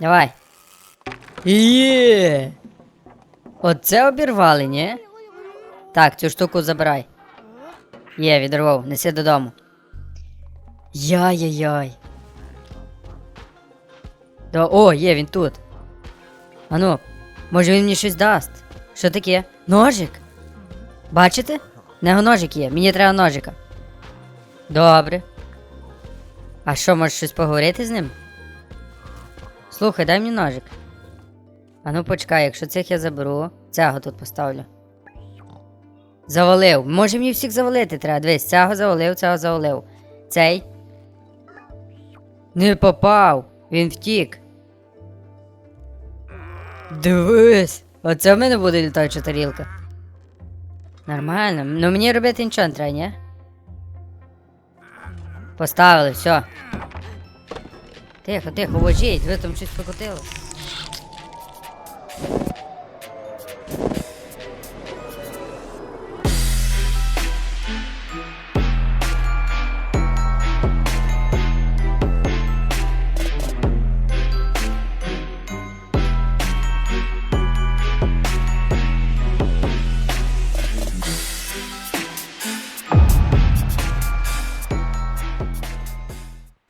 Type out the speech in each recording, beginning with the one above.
Давай. Є. Оце обірвали, ні? Так, цю штуку забирай. Є, відірвав, неси додому. Яй-яй-яй. О, є, він тут. Ану, може він мені щось дасть? Що таке? Ножик? Бачите? Нього ножик є, мені треба ножика. Добре. А що, можеш щось поговорити з ним? Слухай, дай мені ножик. А ну почекай, якщо цих я заберу, цього тут поставлю. Завалив. Може мені всіх завалити треба. Дивись, цього завалив, цього завалив. Цей. Не попав. Він втік. Дивись. Оце в мене буде літаюча тарілка. Нормально. Ну мені робити нічого не треба, ні? Поставили, все. Тихо, тихо, вожіть, ви там щось покотили.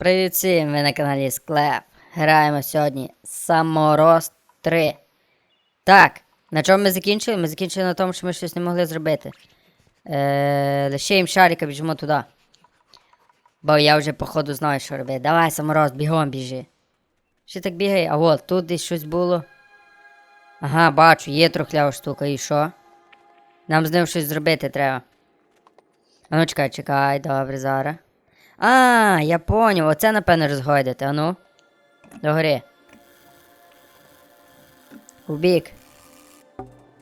Привіт всім, ви на каналі Склеп. Граємо сьогодні Саморост 3. Так, на чому ми закінчили? Ми закінчили на тому, що ми щось не могли зробити. Е, лишаємо шарика, біжимо туди. Бо я вже походу знаю, що робити. Давай, саморост, бігом біжи. Ще так бігай, а от тут десь щось було. Ага, бачу, є трохлява штука, і що? Нам з ним щось зробити треба. А ну чекай, чекай, добре, зараз. А, я поняв, оце напевно розгойдати, а ну. Догори. Убік.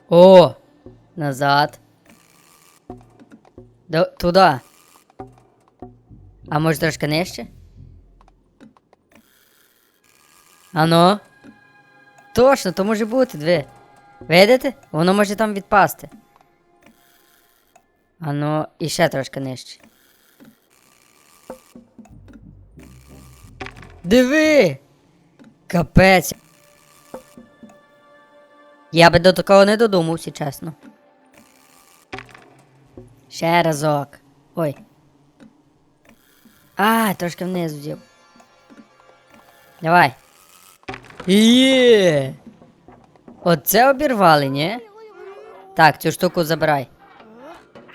О! Назад. До, туди. А може трошки нижче? Ано. Точно, то може бути, диви. Видите? Воно може там відпасти. Ано, і ще трошки нижче. Диви! Капець. Я би до такого не додумався, чесно. Ще разок. Ой. А, трошки вниз взяв. Давай. Є. Оце обірвали, ні? Так, цю штуку забирай.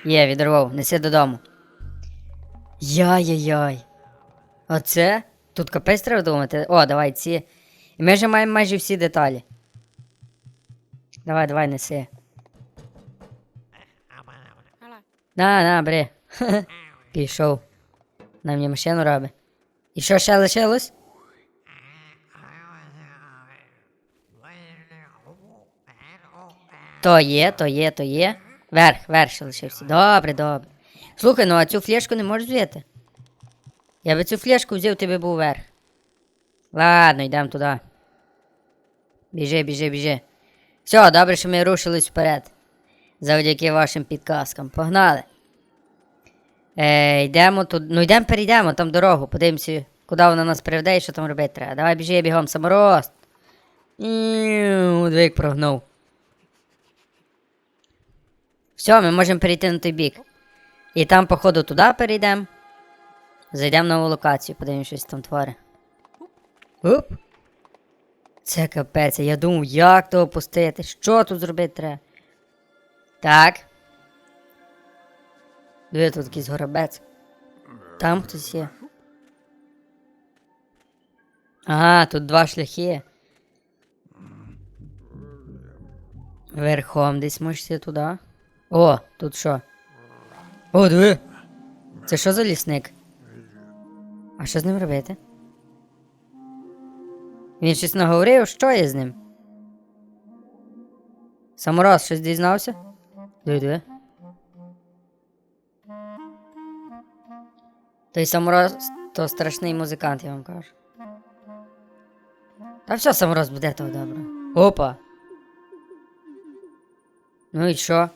Є, відірвав, неси додому. Яй-яй-яй. Оце? Тут капець треба думати. О, давай ці. І ми вже маємо майже всі деталі. Давай, давай, неси. На, на, бери. Пішов. На мені машину робить. І що ще лишилось? То є, то є, то є. Верх, верх ще лишився. Добре, добре. Слухай, ну а цю флешку не можеш взяти? Я би цю флешку взяв, ти би був вверх. Ладно, йдемо туди. Біжи, біжи, біжи. Все, добре, що ми рушились вперед. Завдяки вашим підказкам. Погнали. Е, йдемо тут. Ну йдемо перейдемо там дорогу. Подивимося, куди вона нас приведе і що там робити треба. Давай біжи бігом, саморост. Іу, Двик прогнув. Все, ми можемо перейти на той бік. І там, походу, туди перейдемо. Зайдемо на нову локацію, подивимось, щось там твори. Оп. Це капець, я думав, як то опустити, що тут зробити треба. Так. Диви, тут якийсь горобець. Там хтось є. Ага, тут два шляхи. Верхом десь можеш туди. О, тут що? О, диви! Це що за лісник? А що з ним робити? Він щось наговорив, що є з ним? Самораз щось дізнався? Диви, диви. Той самораз то страшний музикант, я вам кажу. Та все самораз буде того добре. Опа. Ну і що?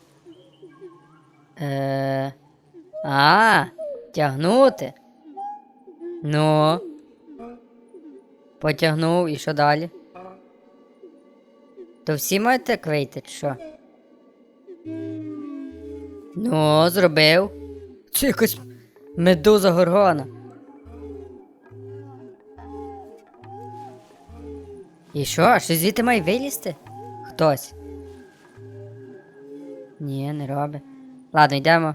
Е. А, тягнути. Ну. Потягнув і що далі? То всі мають так вийти, чи що? Ну, зробив. Це якась медуза горгона. І що, щось звідти має вилізти? Хтось. Ні, не робить. Ладно, йдемо.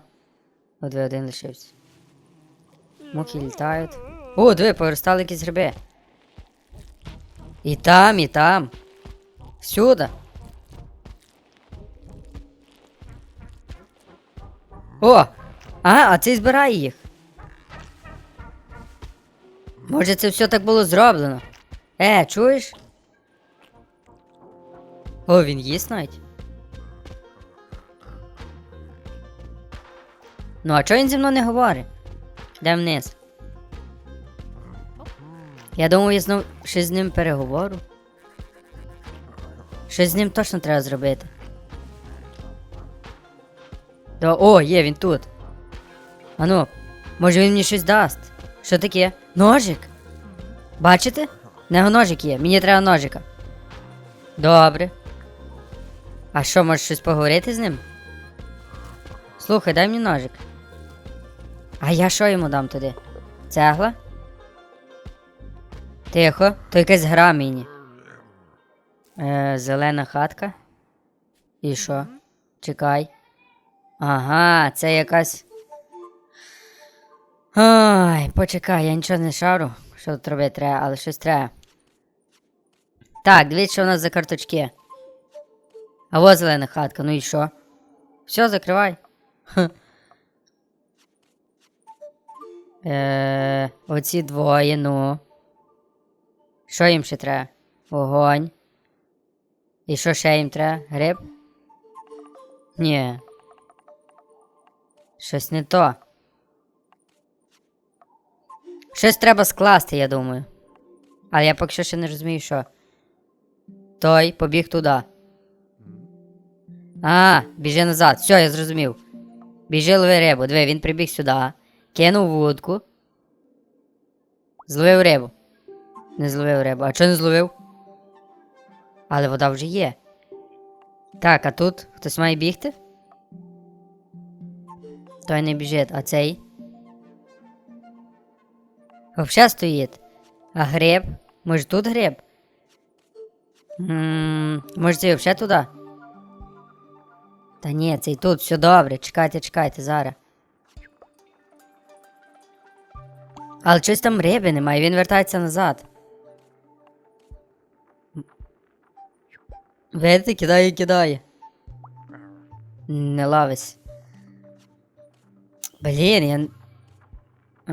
От один лишився. Муки літають. О, диви, повертали якісь гриби. І там, і там. Сюди. О! А, а цей збирає їх. Може, це все так було зроблено. Е, чуєш? О, він їсть навіть. Ну, а чого він зі мною не говорить? Де вниз? Я думаю, я знов щось з ним переговорю. Щось з ним точно треба зробити. Да, о, є, він тут. Ану, може він мені щось дасть. Що таке? Ножик? Бачите? В нього ножик є, мені треба ножика. Добре. А що, може щось поговорити з ним? Слухай, дай мені ножик. А я що йому дам туди? Цегла? Тихо, то якась гра мені. Е, зелена хатка. І що? Чекай. Ага, це якась. Ой, почекай, я нічого не шару, що тут робити треба, але щось треба. Так, дивіться, що у нас за карточки. А ось зелена хатка, ну і що? Все, закривай. Е, оці двоє, ну. Що їм ще треба? Вогонь. І що ще їм треба? Гриб? Ні. Щось не то. Щось треба скласти, я думаю. Але я поки що ще не розумію, що. Той побіг туди. А, біжи назад. Все, я зрозумів. Біжи лови рибу. Диви, він прибіг сюди, кинув вудку. Зловив рибу. Не зловив рибу. А чого не зловив? Але вода вже є. Так, а тут хтось має бігти? Той не біжить, а цей. Взагалі стоїть. А гриб? Може тут гриб? Може цей взагалі туди? Та ні, цей тут, все добре, чекайте, чекайте, зараз. Але щось там риби немає, він вертається назад. Видите, кидає, кидає. Не лавись. Блін, я.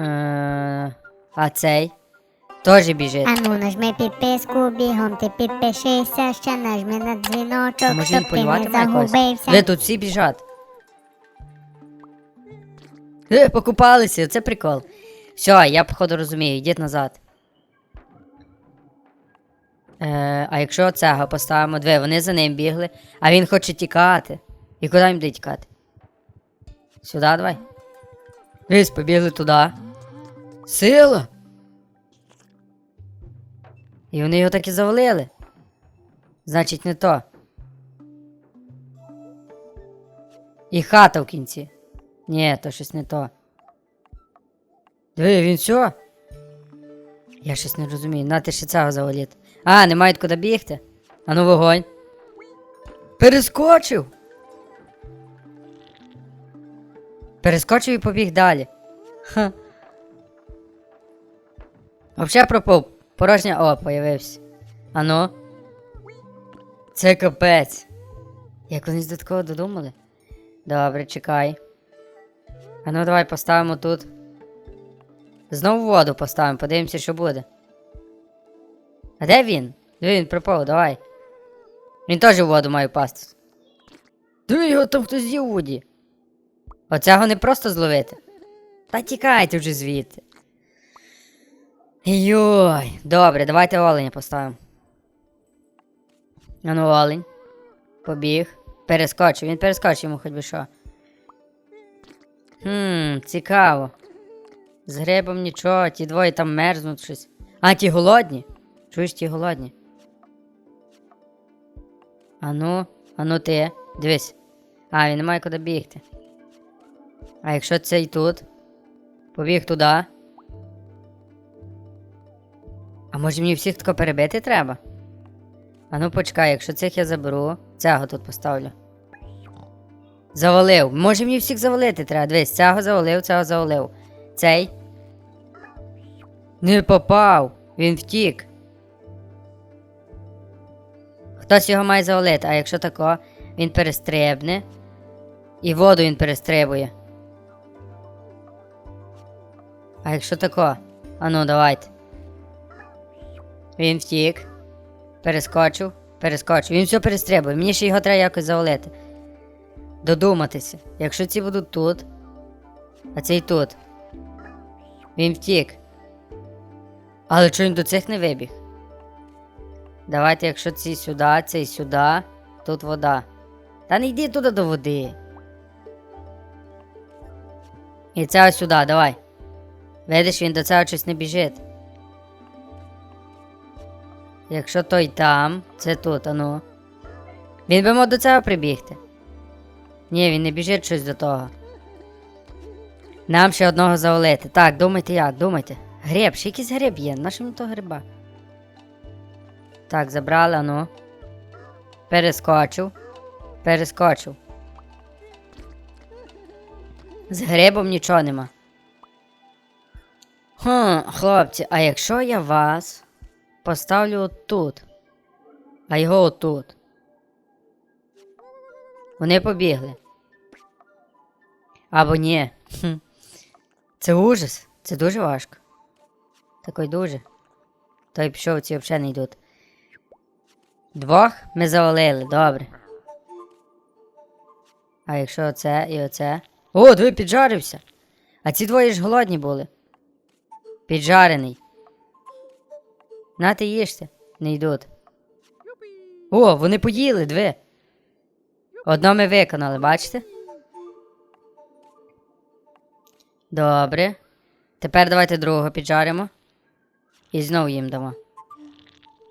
Е, а цей? Тоже біжить. Ану, нажми підписку, бігом ти підпишися, ще нажми на А дзвіночок, може щоб ти не загубився. Ви тут всі біжать. Е, покупалися, це прикол. Все, я походу розумію, йдіть назад. Е, а якщо цього поставимо дві, вони за ним бігли, а він хоче тікати. І куди їм буде тікати? Сюди давай. Дивись, побігли туди. Сила! І вони його так і завалили. Значить, не то. І хата в кінці. Ні, то щось не то. Диви, він все? Я щось не розумію. На ти ще цього заваліти. А, не мають куди бігти. А ну вогонь. Перескочив. Перескочив і побіг далі. Ха. Вообще пропав. Порожня о, появився. Ану. Це капець. Як вони до такого додумали? Добре, чекай. А ну давай поставимо тут. Знову воду поставимо, подивимося, що буде. А де він? Диви, він пропав, давай. Він теж у воду має пасти. Диви, його там хтось з'їв у воді. Оцього не просто зловити. Та тікайте вже звідти. Йой, добре, давайте оленя поставимо. Ану, олень. Побіг. Перескочив, він перескочив йому хоч би що. Хм, цікаво. З грибом нічого, ті двоє там мерзнуть щось. А, ті голодні? Чуєш, ті голодні? Ану, ану ти. Дивись. А, він не має куди бігти. А якщо цей тут? Побіг туди. А може мені всіх тако перебити треба? А ну почекай, якщо цих я заберу, цього тут поставлю. Завалив. Може мені всіх завалити треба. Дивись, цього завалив, цього завалив. Цей. Не попав. Він втік. Хтось його має завалити, а якщо тако, він перестрибне. І воду він перестрибує. А якщо тако? Ану, давайте. Він втік. Перескочив, перескочив. Він все перестрибує. Мені ще його треба якось завалити. Додуматися. Якщо ці будуть тут, а цей тут. Він втік. Але чого він до цих не вибіг? Давайте, якщо ці сюди, цей сюди, тут вода. Та не йди туди до води. І це ось сюди, давай. Видиш, він до цього щось не біжить. Якщо той там, це тут, ану. Він би мав до цього прибігти. Ні, він не біжить щось до того. Нам ще одного завалити. Так, думайте як, думайте. Гриб, ще якийсь гриб є, на що мені то гриба? Так, забрали, ану. Перескочив. Перескочив. З грибом нічого нема. Хм, хлопці, а якщо я вас поставлю отут, а його отут. Вони побігли. Або ні. Хм. Це ужас. Це дуже важко. Такой дуже. Той пішов, ці взагалі не йдуть. Двох ми завалили, добре. А якщо оце і оце. О, диви, піджарився. А ці двоє ж голодні були. Піджарений. На ти їжте, не йдуть. О, вони поїли, диви. Одно ми виконали, бачите? Добре. Тепер давайте другого піджаримо. І знову їм дамо.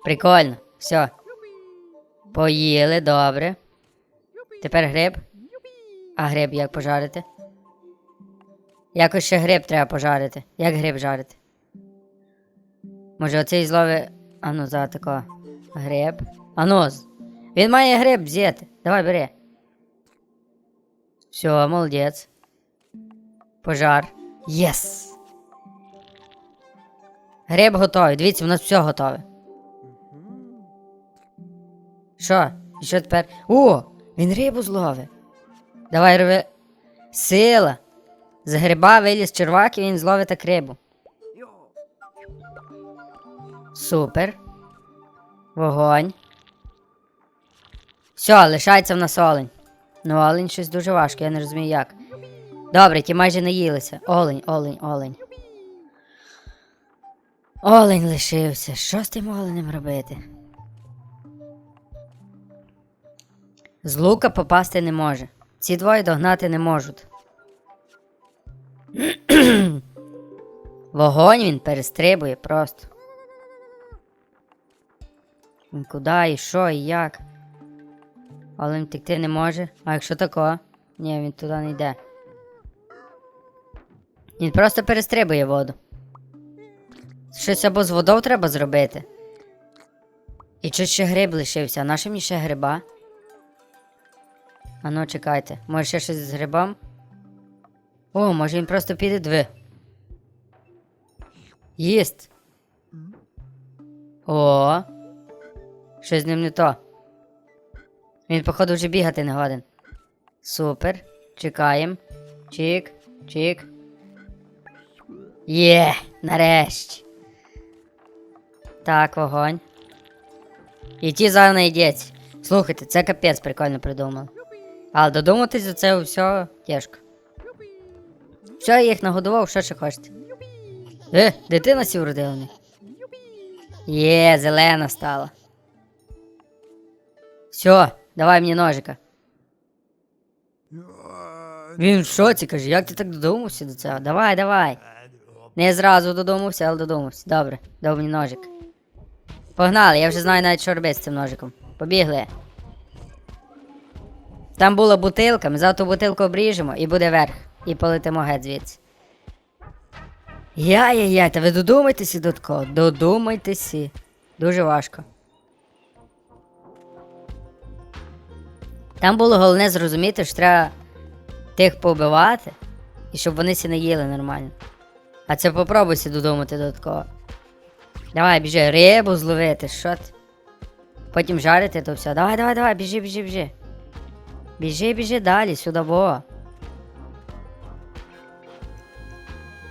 Прикольно. Все. Поїли, добре. Тепер гриб. А гриб як пожарити? Якось ще гриб треба пожарити. Як гриб жарити? Може оцей злови. Ану, за тако. Гриб. Ану. Він має гриб взяти. Давай бери. Все, молодець. Пожар. Єс! Гриб готовий. Дивіться, у нас все готове. Що? І що тепер? О! Він рибу зловив. Давай роби. Сила! З гриба виліз червак і він зловить так рибу. Супер. Вогонь. Все, лишається в нас олень. Ну, олень щось дуже важко, я не розумію як. Добре, ті майже наїлися. Олень, олень, олень. Олень лишився. Що з тим оленем робити? З лука попасти не може. Ці двоє догнати не можуть. Вогонь він перестрибує просто. Він куди і що, і як. Але він втекти не може. А якщо тако? Ні, він туди не йде. Він просто перестрибує воду. Щось або з водою треба зробити. І чуть ще гриб лишився. А на що мені ще гриба? А ну, чекайте. Може ще щось з грибом? О, може він просто піде дви. Їсть. О. Щось з ним не то. Він, походу, вже бігати не годен. Супер. Чекаємо. Чик, чик. Є, нарешті. Так, вогонь. І ті зараз знайдеться. Слухайте, це капець прикольно придумали. Але додуматись до цього все тяжко. Все, я їх нагодував, що ще хочете. Е, дитина сів родила. Є, зелена стала. Все, давай мені ножика. Він в шоці каже, як ти так додумався до цього? Давай, давай. Не зразу додумався, але додумався. Добре, дай мені ножик. Погнали, я вже знаю навіть, що робити з цим ножиком. Побігли. Там була бутилка, ми за бутилку обріжемо і буде верх. І полетимо геть звідси. Яй-яй-яй, та ви додумайтеся до такого. Додумайтеся. Дуже важко. Там було головне зрозуміти, що треба тих побивати, і щоб вони сі не їли нормально. А це попробуйся додумати до такого. Давай, біжи, рибу зловити, що ти? Потім жарити то все. Давай, давай, давай, біжи, біжи, біжи. Біжи, біжи далі, сюди во.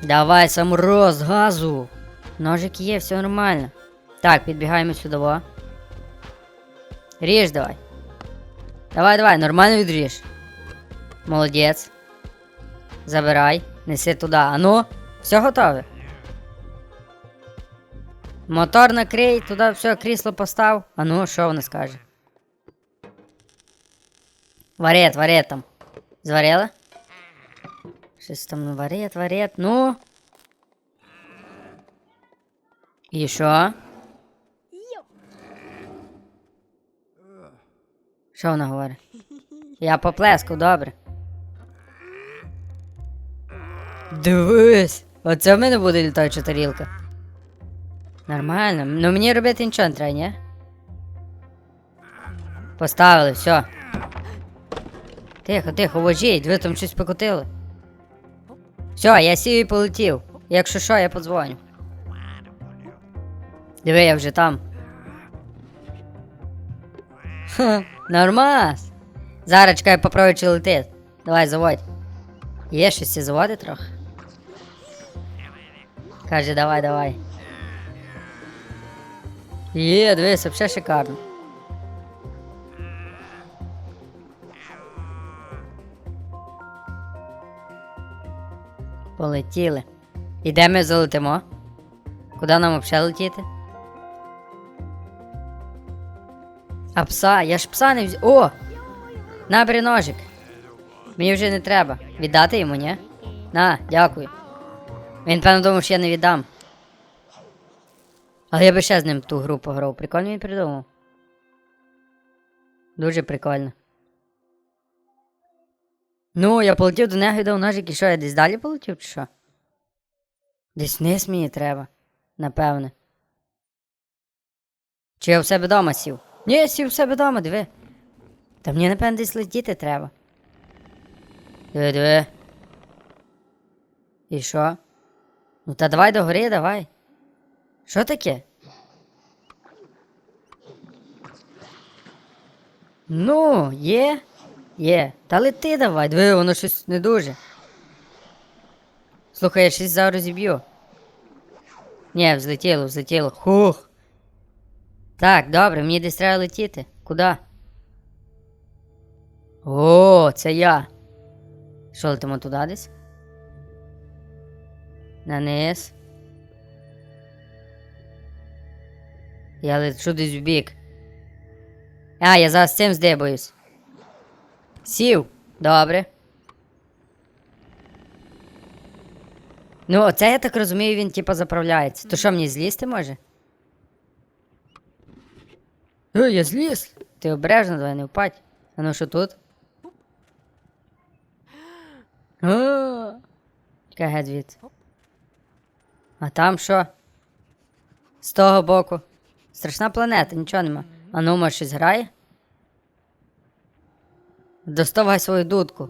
Давай, самороз, газу. Ножик є, все нормально. Так, підбігаємо сюди во. Ріж давай. Давай, давай, нормально відріж. Молодець. Забирай, неси туди. Ану, все готове. Мотор накрий, туди все, крісло постав. А ну, що вона скаже? Варет, варет там. Зварила? Щось там варет, варет, ну. І що? Вона говорить? Я поплеску, добре. Дивись! Оце в мене буде літаюча тарілка. Нормально. Ну мені робити нічого не треба, ні? Поставили, все. Тихо, тихо, вожіть, ви там щось покотили. Все, я сів і полетів. Якщо що, я подзвоню. Диви, я вже там. Ха, нормас. Зараз чекай, попробую, чи летить. Давай, заводь. Є щось заводи трохи. Каже, давай, давай. Є, дивись, взагалі шикарно. Полетіли. І де ми залетимо? Куди нам взагалі летіти? А пса, я ж пса не взяв. О! Набери ножик. Мені вже не треба. Віддати йому, ні? На, дякую. Він, певно, думав, що я не віддам. Але я би ще з ним ту гру пограв. Прикольно він придумав. Дуже прикольно. Ну, я полетів до нього і дав ножик, і що, я десь далі полетів, чи що? Десь вниз мені треба, напевне. Чи я в себе вдома сів? Ні, я сів в себе вдома, диви. Та мені, напевно, десь летіти треба. Диви, диви. І що? Ну та давай до гори, давай. Що таке? Ну, є? Є. Та лети давай, диви, воно щось не дуже. Слухай, я щось зараз зіб'ю. Ні, взлетіло, взлетіло. Хух. Так, добре, мені десь треба летіти. Куди? О, це я. Що летимо туди десь? На низ. Я лечу десь в бік. А, я зараз цим здибаюсь. Сів. Добре. Ну, оце я так розумію, він типа заправляється. То що мені злізти може? Е, я зліз. Ти обережно давай не впадь. А ну що тут? Чекай, геть звідси. А там що? З того боку. Страшна планета, нічого нема. А ну, може щось грає? Доставай свою дудку.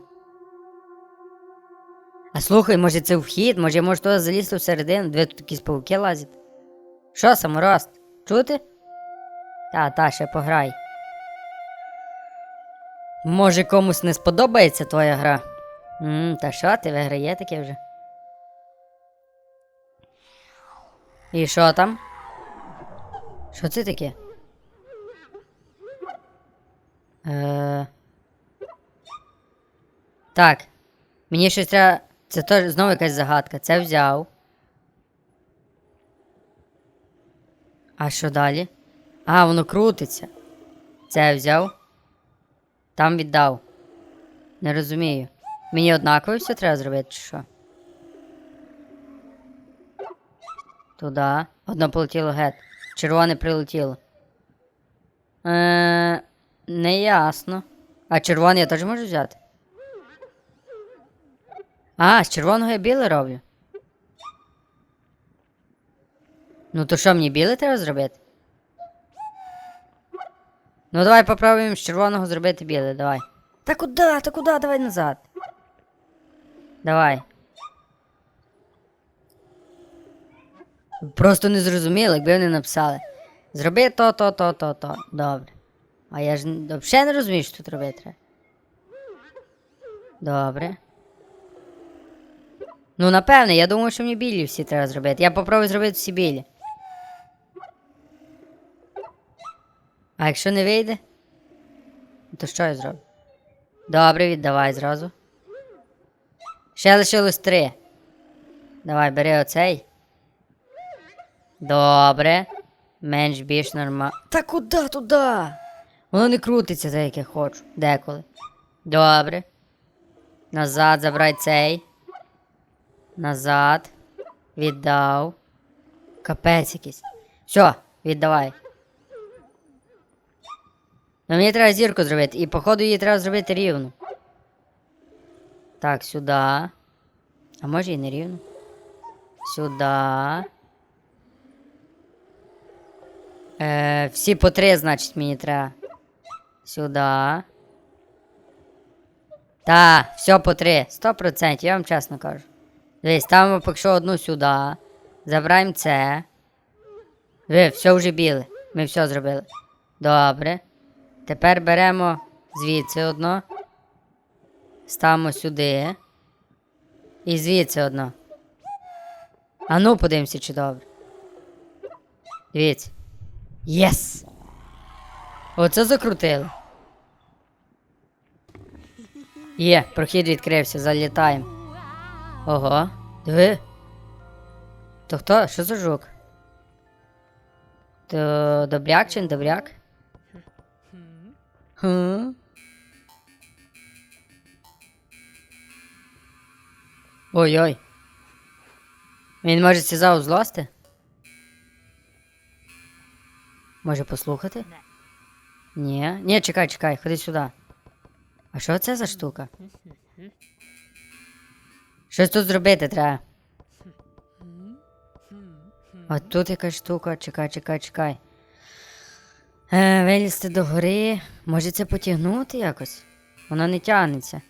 А слухай, може це вхід, може я можу туди залізти всередину, де тут якісь пауки лазять. Що, саморост? Чути? Та, та, ще пограй. Може комусь не сподобається твоя гра? Ммм, та що ти виграє таке вже? І що там? Що це таке? Е... Так. Мені щось треба. Це теж знову якась загадка. Це взяв. А що далі? А, воно крутиться. Це взяв. Там віддав. Не розумію. Мені однаково все треба зробити, чи що? Туди. Одно полетіло геть. Червоне прилетіло. Е, не ясно. А червоний я теж можу взяти? А, з червоного я біле роблю. Ну то що, мені біле треба зробити? Ну давай попробуємо з червоного зробити біле, давай. Та куди? Та куди? Давай назад. Давай. Просто не зрозуміли, якби вони написали. Зроби то, то, то, то, то. Добре. А я ж взагалі не розумію, що тут робити треба. Добре. Ну, напевне, я думаю, що мені білі всі треба зробити. Я попробую зробити всі білі. А якщо не вийде, то що я зроблю? Добре, віддавай зразу. Ще лишилось три. Давай, бери оцей. Добре. Менш більш нормально. Та куди туди? Воно не крутиться так, як я хочу. Деколи. Добре. Назад забирай цей. Назад. Віддав. Капець якийсь. Все, віддавай. Ну мені треба зірку зробити. І походу її треба зробити рівно. Так, сюди. А може і не рівно. Сюди. Е, всі по три, значить, мені треба. Сюди. Та, все по три. Сто процентів, я вам чесно кажу. Дивись, ставимо поки одну сюди. Забираємо це. Ви, все вже біле. Ми все зробили. Добре. Тепер беремо звідси одно. Ставимо сюди. І звідси одно. А ну, подивимося, чи добре. Дивіться. Єс! Оце закрутили. Є, прохід відкрився, залітаємо. Ого, диви. То хто? Що за жук? То добряк чи не добряк? Хм. Ой-ой. Він може сізав злости? Може послухати? Ні. Ні, чекай, чекай, ходи сюди. А що це за штука? Щось тут зробити треба. А тут якась штука, чекай, чекай, чекай. Е, вилізти до гори. Може це потягнути якось? Воно не тягнеться.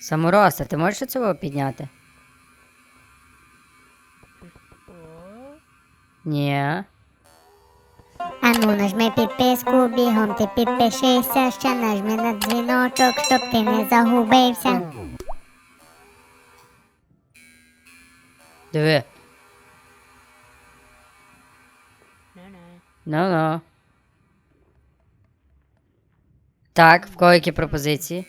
Самороста, ти можеш цього підняти? Ні. Ану, нажми підписку, бігом ти підпишися, ще нажми на дзвіночок, щоб ти не загубився. Диви. Ну-ну. Так, в кого які пропозиції?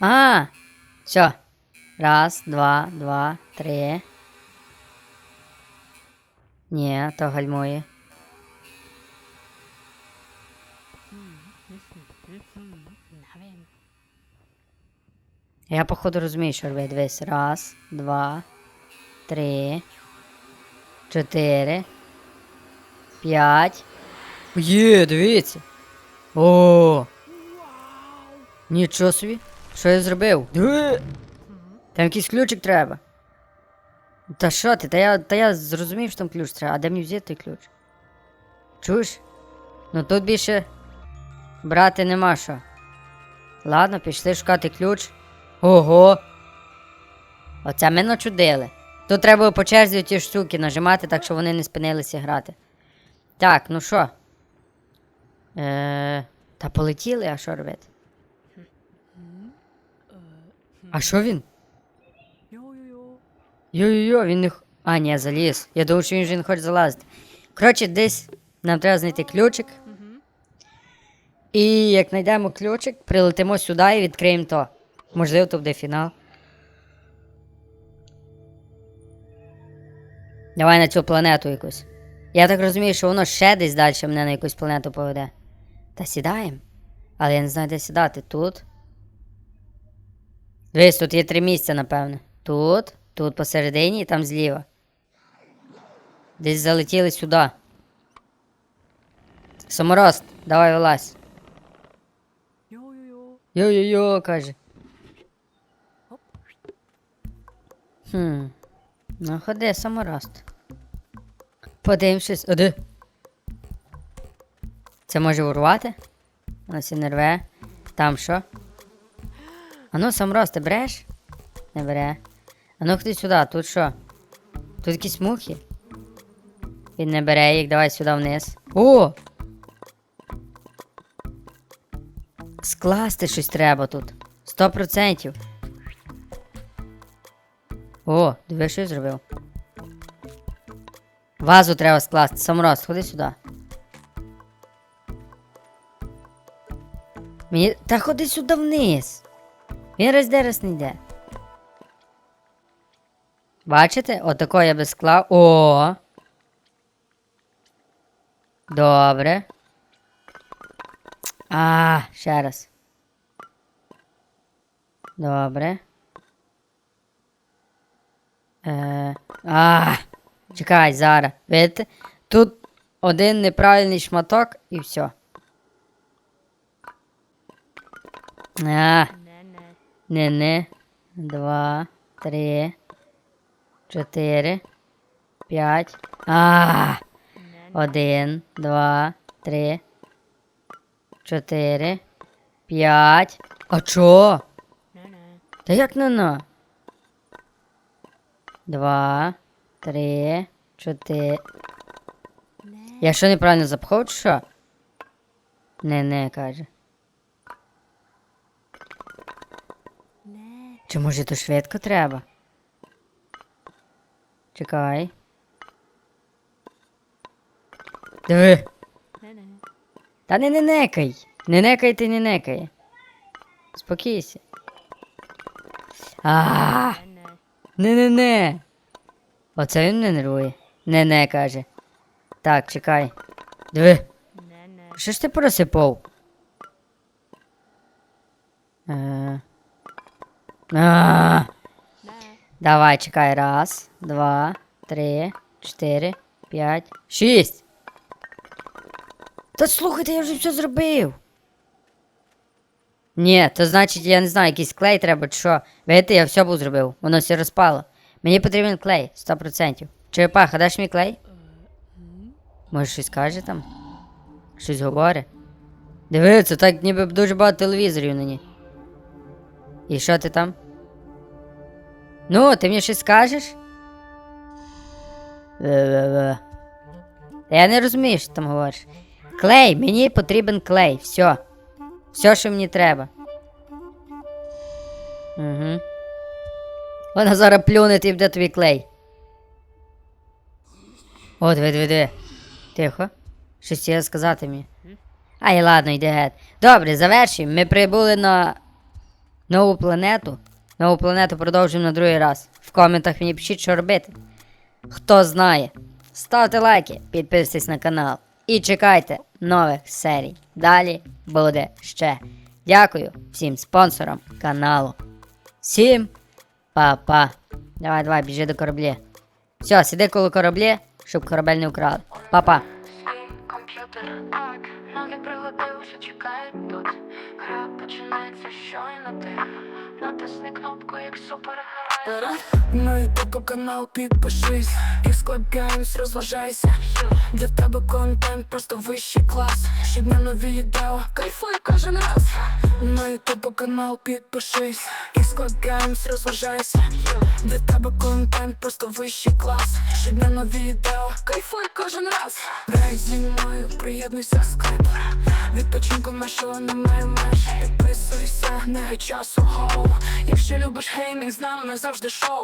А, все. Раз, два, два, три. Ні, то гальмує. Я походу розумію, що робити. Дивись. Раз, два, три, чотири, п'ять. Є, дивіться. О! Нічого собі. Що я зробив? Там якийсь ключик треба. Та що ти? Та я, та я зрозумів, що там ключ треба. А де мені взяти ключ? Чуєш? Ну тут більше брати нема що. Ладно, пішли шукати ключ. Ого. Оце ми начудили. Тут треба по черзі ті штуки нажимати, так що вони не спинилися грати. Так, ну що? Е, та полетіли, а що робити? А що він? Йо-йо-йо, він не. А, ні, заліз. Я думав, що він вже не хоче залазити. Коротше, десь нам треба знайти ключик. І як знайдемо ключик, прилетимо сюди і відкриємо то. Можливо, то буде фінал. Давай на цю планету якусь. Я так розумію, що воно ще десь далі мене на якусь планету поведе. Та сідаємо. Але я не знаю, де сідати. Тут. Дивись, тут є три місця, напевне. Тут, Тут посередині і там зліва. Десь залетіли сюди. Саморост, давай вилазь. Йо-йо-йо. Каже. Хм. Ну, ходи, саморост. Подивимось. А? Це може урвати? Ось і не рве. Там що? А ну, саморост, ти береш? Не бере. А ну ходи сюди, тут що? Тут якісь мухи. Він не бере їх, давай сюди вниз. О! Скласти щось треба тут. Сто процентів. О, диви, що я зробив. Вазу треба скласти. Самороз, ходи сюди. Мені... Та ходи сюди вниз. Він раз не йде. Бачите? Отако я би склав. О. Добре. А, ще раз. Добре. Е, а, чекай, зараз. Видите? Тут один неправильний шматок і все. А, Не-не. не-не. Два, три, чотири, п'ять. А, один, два, три, чотири, п'ять. А чо? Та як не на? Два, три, чотири. Я що неправильно запхав, чи що? Не, не, каже. Чи може то швидко треба? Чекай. Диви. Та не не некай. Не некай ти не некай. Спокійся. А, Не-не. не-не-не. Оце він не нервує. Не-не, каже. Так, чекай. Диви. Що ж ти просипав? Е. А. Давай, чекай. Раз, два, три, чотири, п'ять, шість. Та слухайте, я вже все зробив. Ні, то значить, я не знаю, якийсь клей треба чи що. Видите, я все був зробив. Воно все розпало. Мені потрібен клей, 100%. Черепаха, даш мій клей? Може щось каже там? Щось говорить? Диви, це так ніби дуже багато телевізорів на ній. І що ти там? Ну, ти мені щось скажеш? Я не розумію, що там говориш. Клей, мені потрібен клей. Все. Все, що мені треба. Угу. Вона зараз плюне і буде тобі клей. О, диви, диви. Тихо. Щось хотіла сказати мені. Ай, ладно, йди геть. Добре, завершуємо. Ми прибули на нову планету. Нову планету продовжуємо на другий раз. В коментах мені пишіть, що робити. Хто знає. Ставте лайки, підписуйтесь на канал і чекайте нових серій. Далі буде ще. Дякую всім спонсорам каналу. Всім па-па. Давай, давай, біжи до кораблі. Все, сиди коло кораблі, щоб корабель не украли. Па-па. Комп'ютер, так, ноги пригодив, що чекають тут. Гра починається щойно ти. Натисни кнопку, як супергерой. На ютуб канал підпишись. Xclub Games розважайся. Для тебе контент просто вищий клас. Щодня нові відео, кайфуй кожен раз. На ютуб канал підпишись. Xclub Games розважайся. Для тебе контент просто вищий клас. Щодня нові відео, кайфуй кожен раз. Грай зі мною, приєднуйся скрипер Відпочинку нашого немає меж. Підписуйся, не часу гоу Якщо любиш геймінг, з нами завжди шоу